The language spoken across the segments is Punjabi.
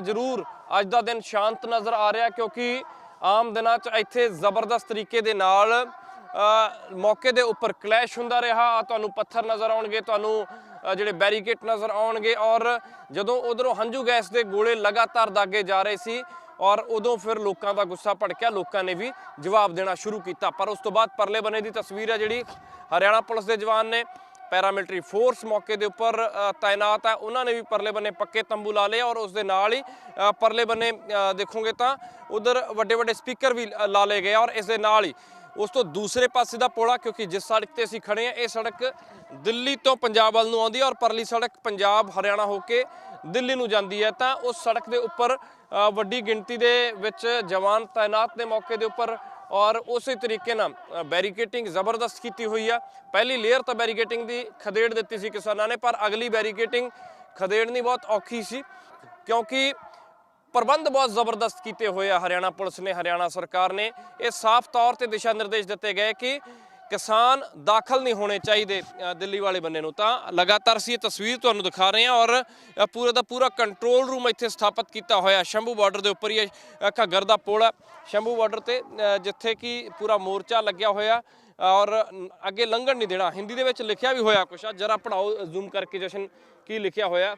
ਜ਼ਰੂਰ ਅੱਜ ਦਾ ਦਿਨ ਸ਼ਾਂਤ ਨਜ਼ਰ ਆ ਰਿਹਾ ਕਿਉਂਕਿ ਆਮ ਦਿਨਾਂ 'ਚ ਇੱਥੇ ਜ਼ਬਰਦਸਤ ਤਰੀਕੇ ਦੇ ਨਾਲ ਮੌਕੇ ਦੇ ਉੱਪਰ ਕਲੈਸ਼ ਹੁੰਦਾ ਰਿਹਾ। ਤੁਹਾਨੂੰ ਪੱਥਰ ਨਜ਼ਰ ਆਉਣਗੇ, ਤੁਹਾਨੂੰ ਜਿਹੜੇ ਬੈਰੀਕੇਟ ਨਜ਼ਰ ਆਉਣਗੇ ਔਰ ਜਦੋਂ ਉਧਰੋਂ ਹੰਝੂ ਗੈਸ ਦੇ ਗੋਲੇ ਲਗਾਤਾਰ ਦਾਗੇ ਜਾ ਰਹੇ ਸੀ ਔਰ ਉਦੋਂ ਫਿਰ ਲੋਕਾਂ ਦਾ ਗੁੱਸਾ ਭੜਕਿਆ, ਲੋਕਾਂ ਨੇ ਵੀ ਜਵਾਬ ਦੇਣਾ ਸ਼ੁਰੂ ਕੀਤਾ। ਪਰ ਉਸ ਤੋਂ ਬਾਅਦ ਪਰਲੇ ਬੰਨੇ ਦੀ ਤਸਵੀਰ ਹੈ ਜਿਹੜੀ ਹਰਿਆਣਾ ਪੁਲਿਸ ਦੇ ਜਵਾਨ ਨੇ। ਪੈਰਾਮਿਲਟਰੀ ਫੋਰਸ ਮੌਕੇ ਦੇ ਉੱਪਰ ਤਾਇਨਾਤ ਹੈ। ਉਹਨਾਂ ਨੇ ਵੀ ਪਰਲੇ ਬੰਨੇ ਪੱਕੇ ਤੰਬੂ ਲਾ ਲਏ ਔਰ ਉਸ ਦੇ ਨਾਲ ਹੀ ਪਰਲੇ ਬੰਨੇ ਦੇਖੋਗੇ ਤਾਂ ਉਧਰ ਵੱਡੇ ਵੱਡੇ ਸਪੀਕਰ ਵੀ ਅ, ਲਾ ਲਏ ਗਏ ਔਰ ਇਸ ਦੇ ਨਾਲ ਹੀ। ਉਸ ਤੋਂ ਦੂਸਰੇ ਪਾਸੇ ਦਾ ਪੋਲਾ ਕਿਉਂਕਿ ਜਿਸ ਸੜਕ ਤੇ ਅਸੀਂ ਖੜੇ ਹਾਂ ਇਹ ਸੜਕ ਦਿੱਲੀ ਤੋਂ ਪੰਜਾਬ ਵੱਲ ਨੂੰ ਆਉਂਦੀ ਹੈ ਔਰ ਪਰਲੀ ਸੜਕ ਪੰਜਾਬ ਹਰਿਆਣਾ ਹੋ ਕੇ ਦਿੱਲੀ ਨੂੰ ਜਾਂਦੀ ਹੈ। ਤਾਂ ਉਸ ਸੜਕ ਦੇ ਉੱਪਰ ਵੱਡੀ ਗਿਣਤੀ ਦੇ ਵਿੱਚ ਜਵਾਨ ਤਾਇਨਾਤ ਦੇ ਮੌਕੇ ਦੇ ਉੱਪਰ ਔਰ ਉਸੇ ਤਰੀਕੇ ਨਾਲ ਬੈਰੀਕੇਟਿੰਗ ਜ਼ਬਰਦਸਤ ਕੀਤੀ ਹੋਈ ਆ। ਪਹਿਲੀ ਲੇਅਰ ਤਾਂ ਬੈਰੀਕੇਟਿੰਗ ਦੀ ਖਦੇੜ ਦਿੱਤੀ ਸੀ ਕਿਸਾਨਾਂ ਨੇ, ਪਰ ਅਗਲੀ ਬੈਰੀਕੇਟਿੰਗ ਖਦੇੜਨੀ ਬਹੁਤ ਔਖੀ ਸੀ, ਕਿਉਂਕਿ ਪ੍ਰਬੰਧ ਬਹੁਤ ਜ਼ਬਰਦਸਤ ਕੀਤੇ ਹੋਏ ਆ ਹਰਿਆਣਾ ਪੁਲਿਸ ਨੇ, ਹਰਿਆਣਾ ਸਰਕਾਰ ਨੇ। ਇਹ ਸਾਫ਼ ਤੌਰ ਤੇ ਦਿਸ਼ਾ ਨਿਰਦੇਸ਼ ਦਿੱਤੇ ਗਏ ਕਿ ਕਿਸਾਨ ਦਾਖਲ ਨਹੀਂ ਹੋਣੇ ਚਾਹੀਦੇ ਦਿੱਲੀ ਵਾਲੇ ਬੰਨੇ ਨੂੰ। ਤਾਂ ਲਗਾਤਾਰ ਸੀ ਇਹ ਤਸਵੀਰ ਤੁਹਾਨੂੰ ਦਿਖਾ ਰਹੇ ਹਾਂ ਔਰ ਪੂਰੇ ਦਾ ਪੂਰਾ ਕੰਟਰੋਲ ਰੂਮ ਇੱਥੇ ਸਥਾਪਿਤ ਕੀਤਾ ਹੋਇਆ। ਸ਼ੰਭੂ ਬਾਰਡਰ ਦੇ ਉੱਪਰ ਹੀ ਘੱਗਰ ਦਾ ਪੋਲ ਹੈ। ਸ਼ੰਭੂ ਬਾਰਡਰ ਤੇ ਜਿੱਥੇ ਕਿ ਪੂਰਾ ਮੋਰਚਾ ਲੱਗਿਆ ਹੋਇਆ ਔਰ ਅੱਗੇ ਲੰਘਣ ਨਹੀਂ ਦੇਣਾ। ਹਿੰਦੀ ਦੇ ਵਿੱਚ ਲਿਖਿਆ ਵੀ ਹੋਇਆ ਕੁਛ ਜਰਾ ਪੜਾਓ ਜ਼ੂਮ ਕਰਕੇ ਜਸ਼ਨ ਕੀ ਲਿਖਿਆ ਹੋਇਆ।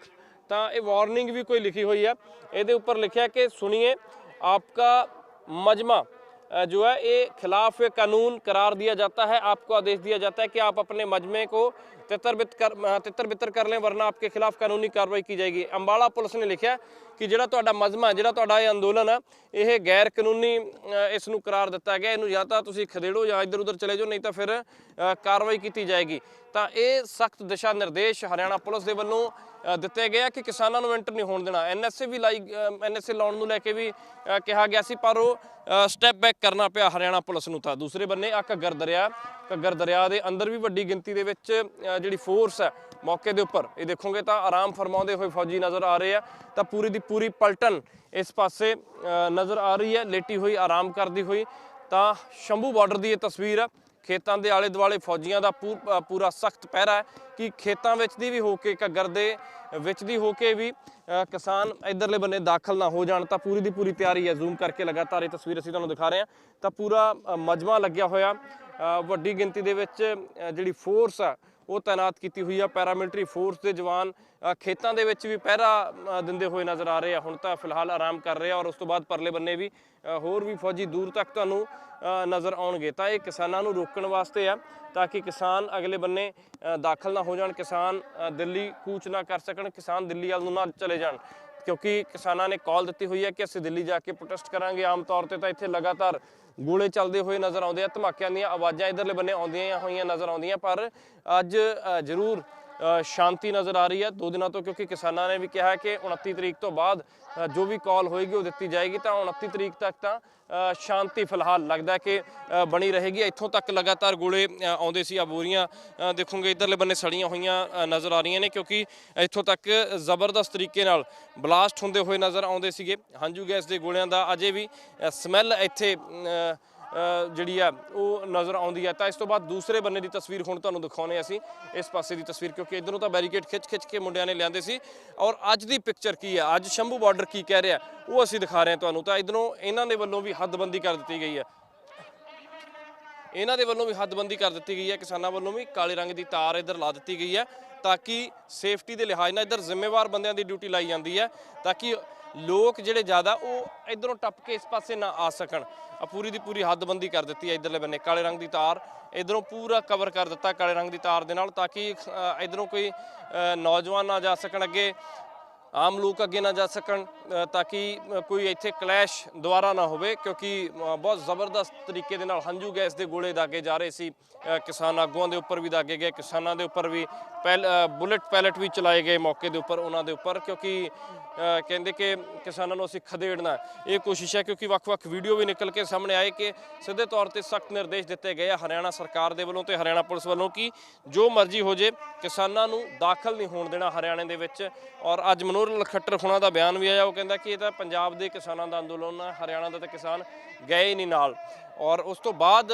ਤਾਂ ਇਹ ਵਾਰਨਿੰਗ ਵੀ ਕੋਈ ਲਿਖੀ ਹੋਈ ਹੈ। ਇਹਦੇ ਉੱਪਰ ਲਿਖਿਆ ਕਿ, ਸੁਣੀਏ, ਆਪਕਾ ਮਜਮਾ जो है ये खिलाफ कानून करार दिया जाता है आपको आदेश दिया जाता है कि आप अपने मजमे को तितर बितर कर अ, तितर बितर कर लें वरना आपके खिलाफ कानूनी कार्रवाई की जाएगी ਅੰਬਾਲਾ ਪੁਲਿਸ ਨੇ ਲਿਖਿਆ ਕਿ ਜਿਹੜਾ ਤੁਹਾਡਾ ਮਜਮਾ ਜਿਹੜਾ ਤੁਹਾਡਾ ਇਹ ਅੰਦੋਲਨ ਆ ਇਹ ਗੈਰ ਕਾਨੂੰਨੀ ਅ, ਇਸ ਨੂੰ ਕਰਾਰ ਦਿੱਤਾ ਗਿਆ ਇਹਨੂੰ ਜਾਂ ਤਾਂ ਤੁਸੀਂ ਖਦੇੜੋ ਜਾਂ ਇੱਧਰ ਉੱਧਰ ਚਲੇ ਜਾਓ ਨਹੀਂ ਤਾਂ ਫਿਰ ਅ, ਕਾਰਵਾਈ ਕੀਤੀ ਜਾਏਗੀ ਤਾਂ ਇਹ ਸਖਤ ਦਿਸ਼ਾ ਨਿਰਦੇਸ਼ ਹਰਿਆਣਾ ਪੁਲਿਸ ਦੇ ਵੱਲੋਂ ਅ, ਦਿੱਤੇ ਗਏ ਆ ਕਿ ਕਿਸਾਨਾਂ ਨੂੰ ਐਂਟਰ ਨਹੀਂ ਹੋਣ ਦੇਣਾ। ਐਨਐਸਏ ਵੀ ਲਾਈ ਐਨਐਸਏ ਲਾਉਣ ਨੂੰ ਲੈ ਕੇ ਵੀ ਕਿਹਾ ਗਿਆ ਸੀ, ਪਰ ਉਹ ਸਟੈਪ ਬੈਕ ਕਰਨਾ ਪਿਆ ਹਰਿਆਣਾ ਪੁਲਿਸ ਨੂੰ ਤਾਂ। ਦੂਸਰੇ ਬੰਨੇ ਆ ਘੱਗਰ ਦਰਿਆ। ਘੱਗਰ ਦਰਿਆ ਦੇ ਅੰਦਰ ਵੀ ਵੱਡੀ ਗਿਣਤੀ ਦੇ ਵਿੱਚ ਜਿਹੜੀ ਫੋਰਸ ਹੈ, ਮੌਕੇ ਦੇ ਉੱਪਰ। ਇਹ ਦੇਖੋਗੇ ਤਾਂ ਆਰਾਮ ਫਰਮਾਉਂਦੇ ਹੋਏ ਫੌਜੀ ਨਜ਼ਰ ਆ ਰਹੇ ਆ। ਤਾਂ ਪੂਰੀ ਦੀ ਪੂਰੀ ਪਲਟਨ ਇਸ ਪਾਸੇ ਨਜ਼ਰ ਆ ਰਹੀ ਹੈ। ਲੇਟੀ ਹੋਈ, ਆਰਾਮ ਕਰਦੀ ਹੋਈ। ਤਾਂ ਸ਼ੰਭੂ ਬਾਰਡਰ ਦੀ ਇਹ ਤਸਵੀਰ ਆ। ਖੇਤਾਂ ਦੇ ਆਲੇ ਦੁਆਲੇ ਫੌਜੀਆਂ ਦਾ ਪੂ- ਪੂਰਾ ਸਖਤ ਪਹਿਰਾ ਹੈ ਕਿ ਖੇਤਾਂ ਵਿੱਚ ਦੀ ਵੀ ਹੋ ਕੇ ਘੱਗਰ ਦੇ ਵਿੱਚ ਦੀ ਹੋ ਕੇ ਵੀ ਕਿਸਾਨ ਇਧਰਲੇ ਬੰਨੇ ਦਾਖਲ ਨਾ ਹੋ ਜਾਣ ਤਾਂ ਪੂਰੀ ਦੀ ਪੂਰੀ ਤਿਆਰੀ ਹੈ। ਜ਼ੂਮ ਕਰਕੇ ਲਗਾਤਾਰ ਇਹ ਤਸਵੀਰ ਅਸੀਂ ਤੁਹਾਨੂੰ ਦਿਖਾ ਰਹੇ ਹਾਂ। ਤਾਂ ਪੂਰਾ ਅ, ਮਜਮਾ ਲੱਗਿਆ ਹੋਇਆ। ਵੱਡੀ ਗਿਣਤੀ ਦੇ ਵਿੱਚ ਜਿਹੜੀ ਫੋਰਸ ਆ ਉਹ ਤਾਇਨਾਤ ਕੀਤੀ ਹੋਈ ਆ। ਪੈਰਾਮਿਲਟਰੀ ਫੋਰਸ ਦੇ ਜਵਾਨ ਖੇਤਾਂ ਦੇ ਵਿੱਚ ਵੀ ਪਹਿਰਾ ਦਿੰਦੇ ਹੋਏ ਨਜ਼ਰ ਆ ਰਹੇ ਆ। ਹੁਣ ਤਾਂ ਫਿਲਹਾਲ ਆਰਾਮ ਕਰ ਰਹੇ ਆ ਔਰ ਉਸ ਤੋਂ ਬਾਅਦ ਪਰਲੇ ਬੰਨੇ ਵੀ ਹੋਰ ਵੀ ਫੌਜੀ ਦੂਰ ਤੱਕ ਤੁਹਾਨੂੰ ਨਜ਼ਰ ਆਉਣਗੇ। ਤਾਂ ਇਹ ਕਿਸਾਨਾਂ ਨੂੰ ਰੋਕਣ ਵਾਸਤੇ ਆ ਤਾਂ ਕਿ ਕਿਸਾਨ ਅਗਲੇ ਬੰਨੇ ਦਾਖਲ ਨਾ ਹੋ ਜਾਣ, ਕਿਸਾਨ ਦਿੱਲੀ ਕੂਚ ਨਾ ਕਰ ਸਕਣ, ਕਿਸਾਨ ਦਿੱਲੀ ਵੱਲ ਨੂੰ ਨਾ ਚਲੇ ਜਾਣ। ਕਿਉਂਕਿ ਕਿਸਾਨਾਂ ਨੇ ਕਾਲ ਦਿੱਤੀ ਹੋਈ ਹੈ ਕਿ ਅਸੀਂ ਦਿੱਲੀ ਜਾ ਕੇ ਪ੍ਰੋਟੈਸਟ ਕਰਾਂਗੇ। ਆਮ ਤੌਰ ਤੇ ਤਾਂ ਇੱਥੇ ਲਗਾਤਾਰ ਗੋਲੇ ਚੱਲਦੇ ਹੋਏ ਨਜ਼ਰ ਆਉਂਦੇ ਆ ਧਮਾਕਿਆਂ ਦੀਆਂ ਆਵਾਜ਼ਾਂ ਇਧਰਲੇ ਬੰਨੇ ਆਉਂਦੀਆਂ ਹੋਈਆਂ ਨਜ਼ਰ ਆਉਂਦੀਆਂ ਪਰ ਅੱਜ ਅ, ਜ਼ਰੂਰ ਸ਼ਾਂਤੀ ਨਜ਼ਰ ਆ ਰਹੀ ਹੈ। ਦੋ ਦਿਨਾਂ ਤੋਂ ਕਿਉਂਕਿ ਕਿਸਾਨਾਂ ਨੇ ਵੀ ਕਿਹਾ ਕਿ 29 ਤਰੀਕ ਤੋਂ ਬਾਅਦ ਜੋ ਵੀ ਕਾਲ ਹੋਏਗੀ ਉਹ ਦਿੱਤੀ ਜਾਏਗੀ। ਤਾਂ 29 ਤਰੀਕ ਤੱਕ ਤਾਂ ਸ਼ਾਂਤੀ ਫਿਲਹਾਲ ਲੱਗਦਾ ਕਿ ਬਣੀ ਰਹੇਗੀ। ਇੱਥੋਂ ਤੱਕ ਲਗਾਤਾਰ ਗੋਲੇ ਆਉਂਦੇ ਸੀ। ਆ ਬੋਰੀਆਂ ਅ, ਦੇਖੋਗੇ ਇਧਰਲੇ ਬੰਨੇ ਸੜੀਆਂ ਹੋਈਆਂ ਨਜ਼ਰ ਆ ਰਹੀਆਂ ਨੇ ਕਿਉਂਕਿ ਇੱਥੋਂ ਤੱਕ ਜ਼ਬਰਦਸਤ ਤਰੀਕੇ ਨਾਲ ਬਲਾਸਟ ਹੁੰਦੇ ਹੋਏ ਨਜ਼ਰ ਆਉਂਦੇ ਸੀਗੇ। ਹੰਝੂ ਗੈਸ ਦੇ ਗੋਲਿਆਂ ਦਾ ਅਜੇ ਵੀ ਸਮੈਲ ਇੱਥੇ ਜਿਹੜੀ ਆ, ਉਹ ਨਜ਼ਰ ਆਉਂਦੀ ਹੈ ਤਾਂ ਇਸ ਤੋਂ ਬਾਅਦ ਦੂਸਰੇ ਬੰਨੇ ਦੀ ਤਸਵੀਰ ਹੁਣ ਤੁਹਾਨੂੰ ਦਿਖਾਉਣੇ ਅਸੀਂ, ਇਸ ਪਾਸੇ ਦੀ ਤਸਵੀਰ, ਕਿਉਂਕਿ ਇਧਰੋਂ ਤਾਂ ਬੈਰੀਕੇਡ ਖਿੱਚ-ਖਿੱਚ ਕੇ ਮੁੰਡਿਆਂ ਨੇ ਲਿਆਂਦੇ ਸੀ। ਔਰ ਅੱਜ ਦੀ ਪਿਕਚਰ ਕੀ ਹੈ ਅੱਜ ਸ਼ੰਭੂ ਬਾਰਡਰ ਕੀ ਕਹਿ ਰਿਹਾ? ਉਹ ਅਸੀਂ ਦਿਖਾ ਰਹੇ ਹਾਂ ਤੁਹਾਨੂੰ। ਤਾਂ ਇਧਰੋਂ ਇਹਨਾਂ ਦੇ ਵੱਲੋਂ ਵੀ ਹੱਦਬੰਦੀ ਕਰ ਦਿੱਤੀ ਗਈ ਹੈ ਇਹਨਾਂ ਦੇ ਵੱਲੋਂ ਵੀ ਹੱਦਬੰਦੀ ਕਰ ਦਿੱਤੀ ਗਈ ਹੈ ਕਿਸਾਨਾਂ ਵੱਲੋਂ ਵੀ ਕਾਲੇ ਰੰਗ ਦੀ ਤਾਰ ਇੱਧਰ ਲਾ ਦਿੱਤੀ ਗਈ ਹੈ ਤਾਂ ਕਿ ਸੇਫਟੀ ਦੇ ਲਿਹਾਜ਼ ਨਾਲ ਇੱਧਰ ਜ਼ਿੰਮੇਵਾਰ ਬੰਦਿਆਂ ਦੀ ਡਿਊਟੀ ਲਾਈ ਜਾਂਦੀ ਹੈ ਤਾਂ ਕਿ ਲੋਕ ਜਿਹੜੇ ਜ਼ਿਆਦਾ ਉਹ ਇਧਰੋਂ ਟੱਪ ਕੇ ਇਸ ਪਾਸੇ ਨਾ ਆ ਸਕਣ। ਆ ਪੂਰੀ ਦੀ ਪੂਰੀ ਹੱਦਬੰਦੀ ਕਰ ਦਿੱਤੀ ਹੈ ਇਧਰਲੇ ਬੰਨੇ। ਕਾਲੇ ਰੰਗ ਦੀ ਤਾਰ ਇਧਰੋਂ ਪੂਰਾ ਕਵਰ ਕਰ ਦਿੱਤਾ ਕਾਲੇ ਰੰਗ ਦੀ ਤਾਰ ਦੇ ਨਾਲ ਤਾਂ ਕਿ ਇਧਰੋਂ ਕੋਈ ਅ, ਨੌਜਵਾਨ ਨਾ ਜਾ ਸਕਣ ਅੱਗੇ। ਆਮ ਲੋਕ ਅੱਗੇ ਨਾ ਜਾ ਸਕਣ ਤਾਂ ਕਿ ਕੋਈ ਇੱਥੇ ਕਲੈਸ਼ ਦੁਬਾਰਾ ਨਾ ਹੋਵੇ ਕਿਉਂਕਿ ਬਹੁਤ ਜ਼ਬਰਦਸਤ ਤਰੀਕੇ ਦੇ ਨਾਲ ਹੰਝੂ ਗੈਸ ਦੇ ਗੋਲੇ ਦਾਗੇ ਜਾ ਰਹੇ ਸੀ। ਕਿਸਾਨ ਆਗੂਆਂ ਦੇ ਉੱਪਰ ਵੀ ਦਾਗੇ ਗਏ ਕਿਸਾਨਾਂ ਦੇ ਉੱਪਰ ਵੀ ਪੈਲ ਅ, ਬੁਲਟ ਪੈਲਟ ਵੀ ਚਲਾਏ ਗਏ ਮੌਕੇ ਦੇ ਉੱਪਰ ਉਹਨਾਂ ਦੇ ਉੱਪਰ ਕਿਉਂਕਿ ਕਹਿੰਦੇ ਕਿ ਕਿਸਾਨਾਂ ਨੂੰ ਅਸੀਂ ਖਦੇੜਨਾ ਇਹ ਕੋਸ਼ਿਸ਼ ਹੈ ਕਿਉਂਕਿ ਵੱਖ-ਵੱਖ ਵੀਡੀਓ ਵੀ ਨਿਕਲ ਕੇ ਸਾਹਮਣੇ ਆਏ ਕਿ ਸਿੱਧੇ ਤੌਰ ਤੇ ਸਖਤ ਨਿਰਦੇਸ਼ ਦਿੱਤੇ ਗਏ ਆ ਹਰਿਆਣਾ ਸਰਕਾਰ ਦੇ ਵੱਲੋਂ ਤੇ ਹਰਿਆਣਾ ਪੁਲਿਸ ਵੱਲੋਂ ਕਿ ਜੋ ਮਰਜ਼ੀ ਹੋ ਜੇ ਕਿਸਾਨਾਂ ਨੂੰ ਦਾਖਲ ਨਹੀਂ ਹੋਣ ਦੇਣਾ ਹਰਿਆਣੇ ਦੇ ਵਿੱਚ। ਔਰ ਅੱਜ ਮਨੋਹਰ ਲਾਲ ਖੱਟਰ ਹੁਣਾਂ ਦਾ ਬਿਆਨ ਵੀ ਆਇਆ, ਉਹ ਕਹਿੰਦਾ ਕਿ ਇਹ ਤਾਂ ਪੰਜਾਬ ਦੇ ਕਿਸਾਨਾਂ ਦਾ ਅੰਦੋਲਨ ਹੈ ਹਰਿਆਣਾ ਦਾ ਤਾਂ ਕਿਸਾਨ ਗਏ ਨਹੀਂ ਨਾਲ। ਔਰ ਉਸ ਤੋਂ ਬਾਅਦ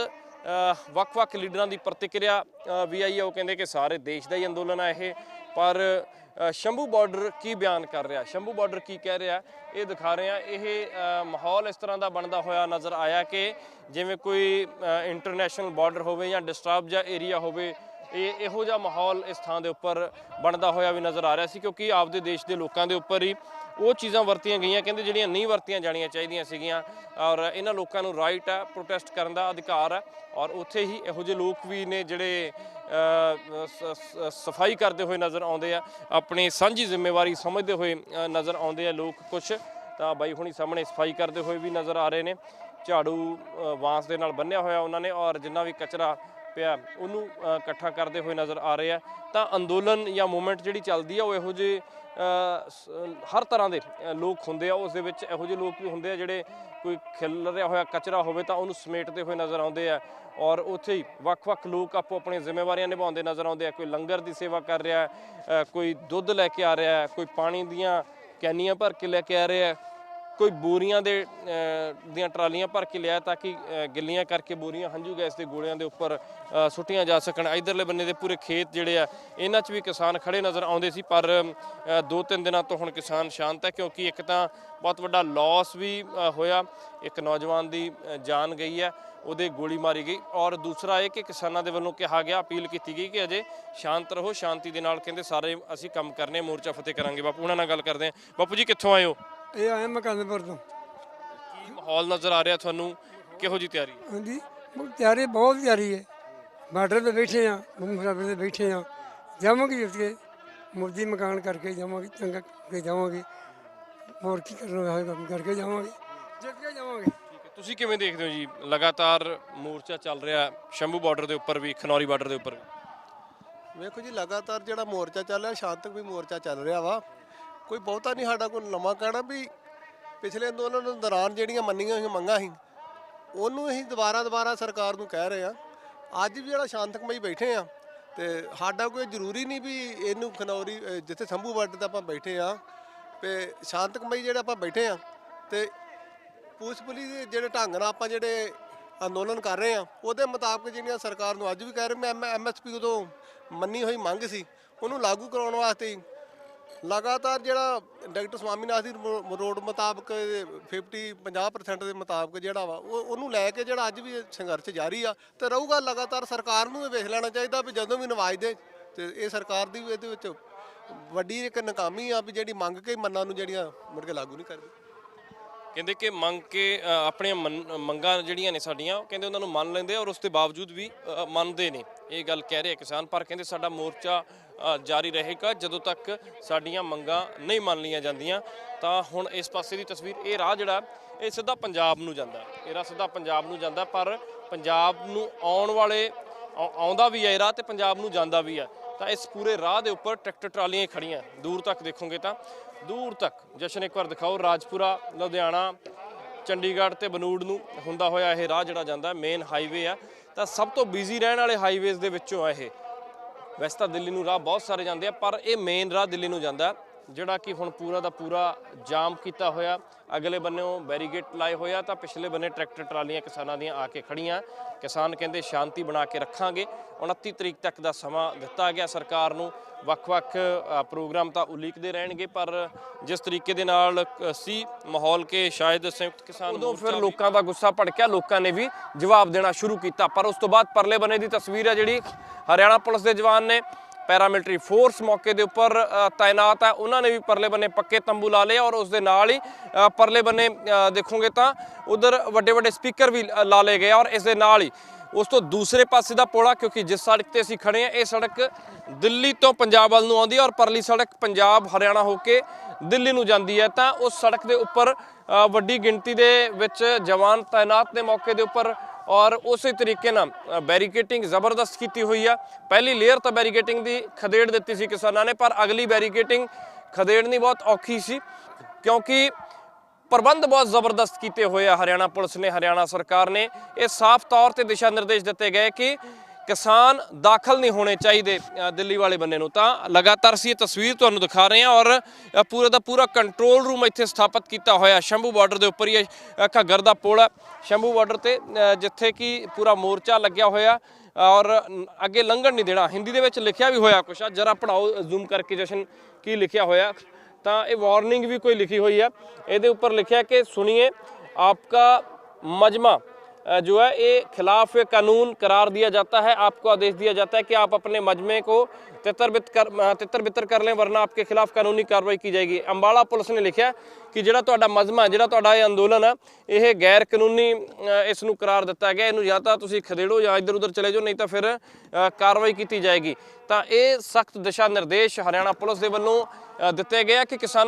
ਵੱਖ-ਵੱਖ ਲੀਡਰਾਂ ਦੀ ਪ੍ਰਤੀਕਿਰਿਆ ਵੀ ਆਈ ਹੈ ਉਹ ਕਹਿੰਦੇ ਕਿ ਸਾਰੇ ਦੇਸ਼ ਦਾ ਹੀ ਅੰਦੋਲਨ ਹੈ ਇਹ। ਪਰ ਸ਼ੰਭੂ ਬਾਰਡਰ ਕੀ ਬਿਆਨ ਕਰ ਰਿਹਾ? ਸ਼ੰਭੂ ਬਾਰਡਰ ਕੀ ਕਹਿ ਰਿਹਾ? ਇਹ ਦਿਖਾ ਰਹੇ ਆ ਇਹ ਮਾਹੌਲ ਇਸ ਤਰ੍ਹਾਂ ਦਾ ਬਣਦਾ ਹੋਇਆ ਨਜ਼ਰ ਆਇਆ ਕਿ ਜਿਵੇਂ ਕੋਈ ਇੰਟਰਨੈਸ਼ਨਲ ਬਾਰਡਰ ਹੋਵੇ ਜਾਂ ਡਿਸਟਰਬ ਜਾਂ ਏਰੀਆ ਹੋਵੇ ਇਹ ਇਹੋ ਜਿਹਾ ਮਾਹੌਲ ਇਸ ਥਾਂ ਦੇ ਉੱਪਰ ਬਣਦਾ ਹੋਇਆ ਵੀ ਨਜ਼ਰ ਆ ਰਿਹਾ ਸੀ ਕਿਉਂਕਿ ਆਪਦੇ ਦੇਸ਼ ਦੇ ਲੋਕਾਂ ਦੇ ਉੱਪਰ ਹੀ ਉਹ ਚੀਜ਼ਾਂ ਵਰਤੀਆਂ ਗਈਆਂ। ਕਹਿੰਦੇ ਜਿਹੜੀਆਂ ਨਹੀਂ ਵਰਤੀਆਂ ਜਾਣੀਆਂ ਚਾਹੀਦੀਆਂ ਸੀਗੀਆਂ ਔਰ ਇਹਨਾਂ ਲੋਕਾਂ ਨੂੰ ਰਾਈਟ ਹੈ ਪ੍ਰੋਟੈਸਟ ਕਰਨ ਦਾ ਅਧਿਕਾਰ ਹੈ ਔਰ ਉੱਥੇ ਹੀ ਇਹੋ ਜਿਹੇ ਲੋਕ ਵੀ ਨੇ ਜਿਹੜੇ ਸਫ਼ਾਈ ਕਰਦੇ ਹੋਏ ਨਜ਼ਰ ਆਉਂਦੇ ਆ, ਆਪਣੀ ਸਾਂਝੀ ਜ਼ਿੰਮੇਵਾਰੀ ਸਮਝਦੇ ਹੋਏ ਨਜ਼ਰ ਆਉਂਦੇ ਆ ਲੋਕ ਕੁਝ ਤਾਂ ਬਾਈ ਹੁਣੀ ਸਾਹਮਣੇ ਸਫ਼ਾਈ ਕਰਦੇ ਹੋਏ ਵੀ ਨਜ਼ਰ ਆ ਰਹੇ ਨੇ। ਝਾੜੂ ਵਾਂਸ ਦੇ ਨਾਲ ਬੰਨਿਆ ਹੋਇਆ ਉਹਨਾਂ ਨੇ ਔਰ ਜਿੰਨਾ ਵੀ ਕਚਰਾ ਪਿਆ, ਉਹਨੂੰ ਇਕੱਠਾ ਕਰਦੇ ਹੋਏ ਨਜ਼ਰ ਆ ਰਹੇ ਆ। ਤਾਂ ਅੰਦੋਲਨ ਜਾਂ ਮੂਵਮੈਂਟ ਜਿਹੜੀ ਚੱਲਦੀ ਆ, ਉਹ ਇਹੋ ਜਿਹੇ ਹਰ ਤਰ੍ਹਾਂ ਦੇ ਲੋਕ ਹੁੰਦੇ ਆ। ਉਸ ਦੇ ਵਿੱਚ ਇਹੋ ਜਿਹੇ ਲੋਕ ਵੀ ਹੁੰਦੇ ਆ ਜਿਹੜੇ ਕੋਈ ਖਿਲ ਰਿਹਾ ਹੋਇਆ, ਕਚਰਾ ਹੋਵੇ ਤਾਂ ਉਹਨੂੰ ਸਮੇਟਦੇ ਹੋਏ ਨਜ਼ਰ ਆਉਂਦੇ ਆ। ਔਰ ਉੱਥੇ ਹੀ ਵੱਖ-ਵੱਖ ਲੋਕ ਆਪੋ, ਆਪਣੀਆਂ ਜ਼ਿੰਮੇਵਾਰੀਆਂ ਨਿਭਾਉਂਦੇ ਨਜ਼ਰ ਆਉਂਦੇ ਆ। ਕੋਈ ਲੰਗਰ ਦੀ ਸੇਵਾ ਕਰ ਰਿਹਾ ਕੋਈ ਦੁੱਧ ਲੈ ਕੇ ਆ ਰਿਹਾ, ਕੋਈ ਪਾਣੀ ਦੀਆਂ ਕੈਨੀਆਂ ਭਰ ਕੇ ਲੈ ਕੇ ਆ ਰਿਹਾ। ਕੋਈ ਬੋਰੀਆਂ ਦੇ ਦੀਆਂ ਟਰਾਲੀਆਂ ਭਰ ਕੇ ਲਿਆ ਤਾਂ ਕਿ ਗਿੱਲੀਆਂ ਕਰਕੇ ਬੋਰੀਆਂ, ਹੰਝੂ ਗੈਸ ਦੇ ਗੋਲਿਆਂ ਦੇ ਉੱਪਰ ਸੁੱਟੀਆਂ ਜਾ ਸਕਣ। ਇਧਰਲੇ ਬੰਨੇ ਦੇ ਪੂਰੇ ਖੇਤ ਜਿਹੜੇ ਆ, ਇਹਨਾਂ 'ਚ ਵੀ ਕਿਸਾਨ ਖੜੇ ਨਜ਼ਰ ਆਉਂਦੇ ਸੀ, ਪਰ ਦੋ ਤਿੰਨ ਦਿਨਾਂ ਤੋਂ ਹੁਣ ਕਿਸਾਨ ਸ਼ਾਂਤ ਹੈ, ਕਿਉਂਕਿ ਇੱਕ ਤਾਂ ਬਹੁਤ ਵੱਡਾ ਲਾਸ ਵੀ ਹੋਇਆ। ਇੱਕ ਨੌਜਵਾਨ ਦੀ ਜਾਨ ਗਈ ਹੈ, ਉਹਦੇ ਗੋਲੀ ਮਾਰੀ ਗਈ। ਔਰ ਦੂਸਰਾ ਇਹ ਕਿ ਕਿਸਾਨਾਂ ਦੇ ਵੱਲੋਂ ਕਿਹਾ ਗਿਆ, ਅਪੀਲ ਕੀਤੀ ਗਈ ਕਿ ਅਜੇ ਸ਼ਾਂਤ ਰਹੋ, ਸ਼ਾਂਤੀ ਦੇ ਨਾਲ ਕਹਿੰਦੇ, ਸਾਰੇ ਅਸੀਂ ਕੰਮ ਕਰਨੇ, ਮੋਰਚਾ ਫਤਿਹ ਕਰਾਂਗੇ। ਬਾਪੂ, ਉਹਨਾਂ ਨਾਲ ਗੱਲ ਕਰਦੇ ਹਾਂ। ਬਾਪੂ ਜੀ, ਕਿੱਥੋਂ ਆਏ ਹੋ? ਇਹ ਆਇਆ ਮਕਾਨਪੁਰ ਤੋਂ। ਕੀ ਮਾਹੌਲ ਨਜ਼ਰ ਆ ਰਿਹਾ ਤੁਹਾਨੂੰ? ਕਿਹੋ ਜੀ ਤਿਆਰੀ? ਹੈ ਹਾਂਜੀ ਬਹੁਤ ਤਿਆਰੀ ਬਹੁਤ ਤਿਆਰੀ ਹੈ। ਬਾਰਡਰ ਤੇ ਬੈਠੇ ਆ ਮੁੰਬਈ ਤੇ ਬੈਠੇ ਆ ਜਾਵਾਂਗੇ ਜਿੱਤ ਕੇ ਮੁਰਦੀ ਮਕਾਨ ਕਰਕੇ ਜਾਵਾਂਗੇ ਚੰਗਾ ਕਰਕੇ ਜਾਵਾਂਗੇ। ਹੋਰ ਕੀ ਕਰਨਾ ਹੈ ਕੰਮ ਕਰਕੇ ਜਾਵਾਂਗੇ। ਜਿੱਤ ਕੇ ਜਾਵਾਂਗੇ। ਠੀਕ ਹੈ ਤੁਸੀਂ ਕਿਵੇਂ ਦੇਖਦੇ ਹੋ ਜੀ? ਲਗਾਤਾਰ ਮੋਰਚਾ ਚੱਲ ਰਿਹਾ ਸ਼ੰਭੂ ਬਾਰਡਰ ਦੇ ਉੱਪਰ ਵੀ ਖਨੌਰੀ ਬਾਰਡਰ ਦੇ ਉੱਪਰ ਵੀ। ਵੇਖੋ ਜੀ ਲਗਾਤਾਰ ਜਿਹੜਾ ਮੋਰਚਾ ਚੱਲ ਰਿਹਾ ਸ਼ਾਂਤਕ ਵੀ ਮੋਰਚਾ ਚੱਲ ਰਿਹਾ ਵਾ। ਕੋਈ ਬਹੁਤਾ ਨਹੀਂ, ਸਾਡਾ ਕੋਈ ਨਵਾਂ ਕਹਿਣਾ ਵੀ ਪਿਛਲੇ ਅੰਦੋਲਨ ਦੌਰਾਨ ਜਿਹੜੀਆਂ ਮੰਨੀਆਂ ਹੋਈਆਂ ਮੰਗਾਂ ਸੀ, ਉਹਨੂੰ ਅਸੀਂ ਦੁਬਾਰਾ ਦੁਬਾਰਾ ਸਰਕਾਰ ਨੂੰ ਕਹਿ ਰਹੇ ਆ ਅੱਜ ਵੀ ਜਿਹੜਾ ਸ਼ਾਂਤਕਮਈ ਬੈਠੇ ਆ ਤੇ ਸਾਡਾ ਕੋਈ ਜ਼ਰੂਰੀ ਨਹੀਂ ਵੀ ਇਹਨੂੰ ਖਨੌਰੀ ਜਿੱਥੇ ਸੰਭੂ ਬਾਰਡਰ ਤੇ ਆਪਾਂ ਬੈਠੇ ਆ ਤੇ ਸ਼ਾਂਤਕਮਈ ਜਿਹੜੇ ਆਪਾਂ ਬੈਠੇ ਆ ਤੇ ਪੁਲਿਸ ਪੁਲਿਸ ਦੇ ਜਿਹੜੇ ਢੰਗ ਨਾਲ ਆਪਾਂ ਜਿਹੜੇ ਅੰਦੋਲਨ ਕਰ ਰਹੇ ਆ ਉਹਦੇ ਮੁਤਾਬਕ ਜਿਹੜੀਆਂ ਸਰਕਾਰ ਨੂੰ ਅੱਜ ਵੀ ਕਹਿ ਰਹੇ, ਮੈਂ ਐਮਐਸਪੀ ਉਦੋਂ ਮੰਨੀ ਹੋਈ ਮੰਗ ਸੀ, ਉਹਨੂੰ ਲਾਗੂ ਕਰਾਉਣ ਵਾਸਤੇ ਲਗਾਤਾਰ ਜਿਹੜਾ ਡਾਕਟਰ ਸਵਾਮੀਨਾਥ ਦੀ ਰੋਡ ਮੁਤਾਬਕ 50 50% ਦੇ ਮੁਤਾਬਕ ਜਿਹੜਾ ਵਾ, ਉਹ, ਉਹਨੂੰ ਲੈ ਕੇ ਜਿਹੜਾ ਅੱਜ ਵੀ ਸੰਘਰਸ਼ ਜਾਰੀ ਆ, ਤੇ ਰਹੂਗਾ ਲਗਾਤਾਰ ਸਰਕਾਰ ਨੂੰ ਇਹ ਵੇਖ ਲੈਣਾ ਚਾਹੀਦਾ ਵੀ ਜਦੋਂ ਵੀ ਨਵਾਜ ਦੇ, ਤੇ ਇਹ ਸਰਕਾਰ ਦੀ ਵੀ ਇਹਦੇ ਵਿੱਚ ਵੱਡੀ ਇੱਕ ਨਾਕਾਮੀ ਆ ਵੀ ਜਿਹੜੀ ਮੰਗ ਕੇ ਮੰਨਾਂ ਨੂੰ ਜਿਹੜੀਆਂ ਮੁੜ ਕੇ ਲਾਗੂ ਨਹੀਂ ਕਰਦੀ। ਕਹਿੰਦੇ ਕਿ ਮੰਗ ਕੇ ਅ, ਆਪਣੀਆਂ ਮੰਨ- ਮੰਗਾਂ ਜਿਹੜੀਆਂ ਨੇ ਸਾਡੀਆਂ ਉਹ ਕਹਿੰਦੇ ਉਹਨਾਂ ਨੂੰ ਮੰਨ ਲੈਂਦੇ ਆ ਔਰ ਉਸ ਦੇ ਬਾਵਜੂਦ ਵੀ ਅ, ਮੰਨਦੇ ਨੇ। ਇਹ ਗੱਲ ਕਹਿ ਰਹੇ ਆ ਕਿਸਾਨ ਪਰ ਕਹਿੰਦੇ ਸਾਡਾ ਮੋਰਚਾ ਅ, ਜਾਰੀ ਰਹੇਗਾ ਜਦੋਂ ਤੱਕ ਸਾਡੀਆਂ ਮੰਗਾਂ ਨਹੀਂ ਮੰਨ ਲਈਆਂ ਜਾਂਦੀਆਂ। ਤਾਂ ਹੁਣ ਇਸ ਪਾਸੇ ਦੀ ਤਸਵੀਰ ਇਹ ਰਾਹ ਜਿਹੜਾ ਇਹ ਸਿੱਧਾ ਪੰਜਾਬ ਨੂੰ ਜਾਂਦਾ। ਇਹ ਰਾਹ ਸਿੱਧਾ ਪੰਜਾਬ ਨੂੰ ਜਾਂਦਾ ਪਰ ਪੰਜਾਬ ਨੂੰ ਆਉਣ ਵਾਲੇ ਆਉ- ਆਉਂਦਾ ਵੀ ਹੈ ਇਹ ਰਾਹ ਤੇ ਪੰਜਾਬ ਨੂੰ ਜਾਂਦਾ ਵੀ ਹੈ ਤਾਂ ਇਸ ਪੂਰੇ ਰਾਹ ਦੇ ਉੱਪਰ ਟਰੈਕਟਰ ਟਰਾਲੀਆਂ ਹੀ ਖੜੀਆਂ। ਦੂਰ ਤੱਕ ਦੇਖੋਗੇ ਤਾਂ, ਦੂਰ ਤੱਕ। ਜਸ਼ਨ ਇੱਕ ਵਾਰ ਦਿਖਾਓ, ਰਾਜਪੁਰਾ, ਲੁਧਿਆਣਾ, ਚੰਡੀਗੜ੍ਹ ਤੇ ਬਨੂੜ ਨੂੰ ਹੁੰਦਾ ਹੋਇਆ ਇਹ ਰਾਹ ਜਿਹੜਾ ਜਾਂਦਾ ਮੇਨ ਹਾਈਵੇ ਆ। ਤਾਂ ਸਭ ਤੋਂ ਬਿਜ਼ੀ ਰਹਿਣ ਵਾਲੇ ਹਾਈਵੇਜ਼ ਦੇ ਵਿੱਚੋਂ ਆ ਇਹ। ਵੈਸੇ ਤਾਂ ਦਿੱਲੀ ਨੂੰ ਰਾਹ ਬਹੁਤ ਸਾਰੇ ਜਾਂਦੇ ਆ, ਪਰ ਇਹ ਮੇਨ ਰਾਹ ਦਿੱਲੀ ਨੂੰ ਜਾਂਦਾ ਜਿਹੜਾ ਕਿ ਹੁਣ ਪੂਰਾ ਦਾ ਪੂਰਾ ਜਾਮ ਕੀਤਾ ਹੋਇਆ। ਅਗਲੇ ਬੰਨੇੋਂ ਬੈਰੀਗੇਟ ਲਾਏ ਹੋਇਆ ਤਾਂ ਪਿਛਲੇ ਬੰਨੇ ਟਰੈਕਟਰ ਟਰਾਲੀਆਂ ਕਿਸਾਨਾਂ ਦੀਆਂ ਆ ਕੇ ਖੜੀਆਂ ਕਿਸਾਨ ਕਹਿੰਦੇ ਸ਼ਾਂਤੀ ਬਣਾ ਕੇ ਰੱਖਾਂਗੇ। 29 ਤਰੀਕ ਤੱਕ ਦਾ ਸਮਾਂ ਦਿੱਤਾ ਗਿਆ ਸਰਕਾਰ ਨੂੰ। ਵੱਖ-ਵੱਖ ਪ੍ਰੋਗਰਾਮ ਤਾਂ ਉਲੀਕਦੇ ਰਹਿਣਗੇ ਪਰ ਜਿਸ ਤਰੀਕੇ ਦੇ ਨਾਲ ਸੀ ਮਾਹੌਲ ਕੇ ਸ਼ਾਇਦ ਸੰਯੁਕਤ ਕਿਸਾਨ ਉਦੋਂ ਫਿਰ ਲੋਕਾਂ ਦਾ ਗੁੱਸਾ ਭੜਕਿਆ। ਲੋਕਾਂ ਨੇ ਵੀ ਜਵਾਬ ਦੇਣਾ ਸ਼ੁਰੂ ਕੀਤਾ। ਪਰ ਉਸ ਤੋਂ ਬਾਅਦ ਪਰਲੇ ਬੰਨੇ ਦੀ ਤਸਵੀਰ ਹੈ ਜਿਹੜੀ ਹਰਿਆਣਾ ਪੁਲਿਸ ਦੇ ਜਵਾਨ ਨੇ। ਪੈਰਾਮਿਲਟਰੀ ਫੋਰਸ ਮੌਕੇ ਦੇ ਉੱਪਰ ਤਾਇਨਾਤ ਹੈ। ਉਹਨਾਂ ਨੇ ਵੀ ਪਰਲੇ ਬੰਨੇ ਪੱਕੇ ਤੰਬੂ ਲਾ ਲਏ ਔਰ ਉਸ ਦੇ ਨਾਲ ਹੀ ਪਰਲੇ ਬੰਨੇ ਦੇਖੋਗੇ ਤਾਂ ਉਧਰ ਵੱਡੇ ਵੱਡੇ ਸਪੀਕਰ ਵੀ ਅ, ਲਾ ਲਏ ਗਏ ਔਰ ਇਸ ਦੇ ਨਾਲ ਹੀ। ਉਸ ਤੋਂ ਦੂਸਰੇ ਪਾਸੇ ਦਾ ਪੋਲਾ ਕਿਉਂਕਿ ਜਿਸ ਸੜਕ ਤੇ ਅਸੀਂ ਖੜੇ ਆ ਇਹ ਸੜਕ ਦਿੱਲੀ ਤੋਂ ਪੰਜਾਬ ਵੱਲ ਨੂੰ ਆਉਂਦੀ ਹੈ ਔਰ ਪਰਲੀ ਸੜਕ ਪੰਜਾਬ ਹਰਿਆਣਾ ਹੋ ਕੇ ਦਿੱਲੀ ਨੂੰ ਜਾਂਦੀ ਹੈ। ਤਾਂ ਉਸ ਸੜਕ ਦੇ ਉੱਪਰ ਵੱਡੀ ਗਿਣਤੀ ਦੇ ਵਿੱਚ ਜਵਾਨ ਤਾਇਨਾਤ ਦੇ ਮੌਕੇ ਦੇ ਉੱਪਰ ਔਰ ਉਸੇ ਤਰੀਕੇ ਨਾਲ ਬੈਰੀਕੇਟਿੰਗ ਜ਼ਬਰਦਸਤ ਕੀਤੀ ਹੋਈ ਆ। ਪਹਿਲੀ ਲੇਅਰ ਤਾਂ ਬੈਰੀਕੇਟਿੰਗ ਦੀ ਖਦੇੜ ਦਿੱਤੀ ਸੀ ਕਿਸਾਨਾਂ ਨੇ, ਪਰ ਅਗਲੀ ਬੈਰੀਕੇਟਿੰਗ ਖਦੇੜਨੀ ਬਹੁਤ ਔਖੀ ਸੀ, ਕਿਉਂਕਿ ਪ੍ਰਬੰਧ ਬਹੁਤ ਜ਼ਬਰਦਸਤ ਕੀਤੇ ਹੋਏ ਆ ਹਰਿਆਣਾ ਪੁਲਿਸ ਨੇ, ਹਰਿਆਣਾ ਸਰਕਾਰ ਨੇ। ਇਹ ਸਾਫ਼ ਤੌਰ ਤੇ ਦਿਸ਼ਾ ਨਿਰਦੇਸ਼ ਦਿੱਤੇ ਗਏ ਕਿ ਕਿਸਾਨ ਦਾਖਲ ਨਹੀਂ ਹੋਣੇ ਚਾਹੀਦੇ ਦਿੱਲੀ ਵਾਲੇ ਬੰਨੇ ਨੂੰ। ਤਾਂ ਲਗਾਤਾਰ ਅਸੀਂ ਇਹ ਤਸਵੀਰ ਤੁਹਾਨੂੰ ਦਿਖਾ ਰਹੇ ਹਾਂ ਔਰ ਪੂਰਾ ਦਾ ਪੂਰਾ ਕੰਟਰੋਲ ਰੂਮ ਇੱਥੇ ਸਥਾਪਿਤ ਕੀਤਾ ਹੋਇਆ। ਸ਼ੰਭੂ ਬਾਰਡਰ ਦੇ ਉੱਪਰ ਹੀ ਘੱਗਰ ਦਾ ਪੁਲ ਹੈ। ਸ਼ੰਭੂ ਬਾਰਡਰ ਤੇ ਜਿੱਥੇ ਕਿ ਪੂਰਾ ਮੋਰਚਾ ਲੱਗਿਆ ਹੋਇਆ। ਔਰ ਅੱਗੇ ਲੰਘਣ ਨਹੀਂ ਦੇਣਾ। ਹਿੰਦੀ ਦੇ ਵਿੱਚ ਲਿਖਿਆ ਵੀ ਹੋਇਆ ਕੁਛ ਆ। ਜਰਾ ਪੜਾਓ ਜ਼ੂਮ ਕਰਕੇ ਜਸ਼ਨ ਕੀ ਲਿਖਿਆ ਹੋਇਆ। ਤਾਂ ਇਹ ਵਾਰਨਿੰਗ ਵੀ ਕੋਈ ਲਿਖੀ ਹੋਈ ਹੈ। ਇਹਦੇ ਉੱਪਰ ਲਿਖਿਆ ਕਿ, ਸੁਣੀਏ, ਆਪਕਾ ਮਜਮਾ जो है ये खिलाफ कानून करार दिया जाता है आपको आदेश दिया जाता है कि आप अपने मजमे को तितर बित कर अ, तितर बितर कर लें वरना आपके खिलाफ कानूनी कार्रवाई की जाएगी ਅੰਬਾਲਾ ਪੁਲਿਸ ਨੇ ਲਿਖਿਆ ਕਿ ਜਿਹੜਾ ਤੁਹਾਡਾ ਮਜਮਾ ਜਿਹੜਾ ਤੁਹਾਡਾ ਇਹ ਅੰਦੋਲਨ ਆ ਇਹ ਗੈਰ ਕਾਨੂੰਨੀ ਅ, ਇਸ ਨੂੰ ਕਰਾਰ ਦਿੱਤਾ ਗਿਆ ਇਹਨੂੰ ਜਾਂ ਤਾਂ ਤੁਸੀਂ ਖਦੇੜੋ ਜਾਂ ਇੱਧਰ ਉੱਧਰ ਚਲੇ ਜਾਓ ਨਹੀਂ ਤਾਂ ਫਿਰ ਅ, ਕਾਰਵਾਈ ਕੀਤੀ ਜਾਏਗੀ ਤਾਂ ਇਹ ਸਖਤ ਦਿਸ਼ਾ ਨਿਰਦੇਸ਼ ਹਰਿਆਣਾ ਪੁਲਿਸ ਦੇ ਵੱਲੋਂ ਅ, ਦਿੱਤੇ ਗਏ ਆ ਕਿ ਕਿਸਾਨ